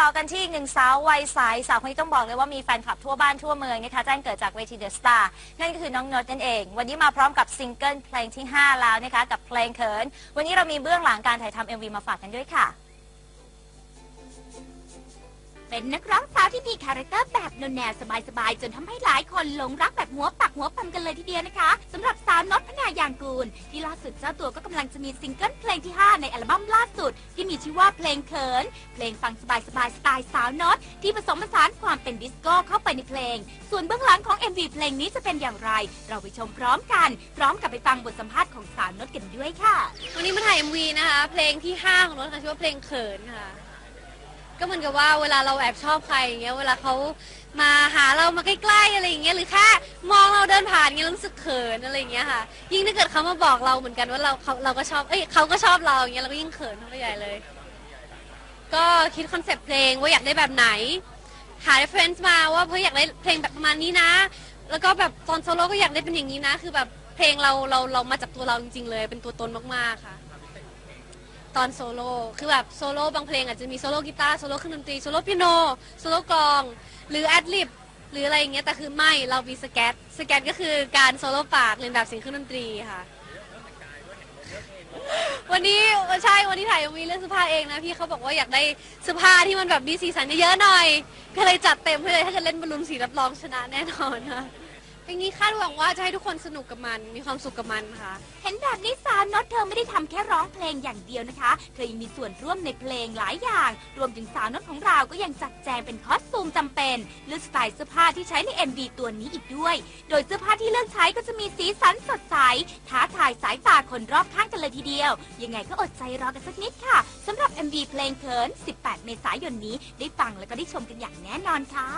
ต่อกันที่อีกหนึ่งสาววัยใสสาวคนนี้ต้องบอกเลยว่ามีแฟนคลับทั่วบ้านทั่วเมืองนะคะแจ้งเกิดจากเวทีเดอะสตาร์นั่นก็คือน้องนิร์ดนั่นเอง วันนี้มาพร้อมกับซิงเกิลเพลงที่ 5 แล้วนะคะ กับเพลงเขิน วันนี้เรามีเบื้องหลังการถ่ายทำ MV มาฝากกันด้วยค่ะ เป็นนักร้องสาวที่มีคาแรคเตอร์แบบแนวสบายๆ จนทำให้หลายคนหลงรักแบบหัวปักหัวปั๊มกันเลยทีเดียวนะคะสำหรับสาวน็อตพนายูลที่ล่าสุดเจ้าตัวก็กำลังจะมีซิงเกิลเพลงที่ 5 ในอัลบั้มล่าสุด ที่มีชื่อว่าเพลงเขิน เพลงฟังสบายๆสไตล์สาวน็อตที่ผสมผสานความเป็นดิสโก้เข้าไปในเพลง ส่วนเบื้องหลังของ MV เพลงนี้จะเป็นอย่างไร เราไปชมพร้อมกัน พร้อมกับไปฟังบทสัมภาษณ์ของสาวน็อตกันด้วยค่ะ วันนี้มาถ่าย MV นะคะ เพลงที่ 5 ของรถค่ะชื่อว่าเพลงเขินค่ะ ก็เหมือนกับว่าเวลาเราแอบชอบใครอย่างเงี้ยเวลาเขามาหาเรามาใกล้ๆอะไรอย่างเงี้ยหรือแค่มองเราเดินผ่านเงี้ยรารู้สึกเขินอะไรอย่างเงี้ยค่ะยิ่งถ้าเกิดเขามาบอกเราเหมือนกันว่าเราเขาเราก็ชอบเอ้ยเขาก็ชอบเราอย่างเงี้ยเราก็ยิ่งเขินเข้าไปใหญ่เลย ก็คิดคอนเซปต์เพลงว่าอยากได้แบบไหน หา reference มาว่าเพื่ออยากได้เพลงแบบประมาณนี้นะ แล้วก็แบบตอนโซโล่ก็อยากได้เป็นอย่างนี้นะ คือแบบเพลงเราเราเรามาจากตัวเราจริงๆเลย เป็นตัวตนมากๆค่ะ ตอนโซโล่คือแบบโซโล่บางเพลงอาจจะมีโซโล่กีตาร์โซโล่เครื่องดนตรีโซโล่เปียโนโซโล่กลอง หรือแอดลิบหรืออะไรอย่างเงี้ยแต่คือไม่เรามีสแกตสแกตก็คือการโซโล่ปากเรียนแบบเสียงเครื่องดนตรีค่ะ วันนี้ใช่วันที่ถ่ายมีเรื่องเสื้อผ้าเองนะพี่เขาบอกว่าอยากได้เสื้อผ้าที่มันแบบมีสีสันเยอะๆหน่อย ก็เลยจัดเต็มให้เลยถ้าเกิดเล่นบอลลูนสีรับรองชนะแน่นอนค่ะ เพลงนี้คาดหวังว่าจะให้ทุกคนสนุกกับมัน มีความสุขกับมันค่ะ เห็นแบบนี้สาวน็อตเธอไม่ได้ทำแค่ร้องเพลงอย่างเดียวนะคะ เธอยังมีส่วนร่วมในเพลงหลายอย่าง รวมถึงสาวน็อตของเราก็ยังจัดแจงเป็นคอสตูมจำเป็นเลือกสไตล์เสื้อผ้าที่ใช้ใน MV ตัวนี้อีกด้วย โดยเสื้อผ้าที่เลือกใช้ก็จะมีสีสันสดใส ท้าทายสายตาคนรอบข้างกันเลยทีเดียว ยังไงก็อดใจรอกันสักนิดค่ะสำหรับ MV เพลงเขิน 18 เมษายนนี้ ได้ฟังแล้วก็ได้ชมกันอย่างแน่นอนค่ะ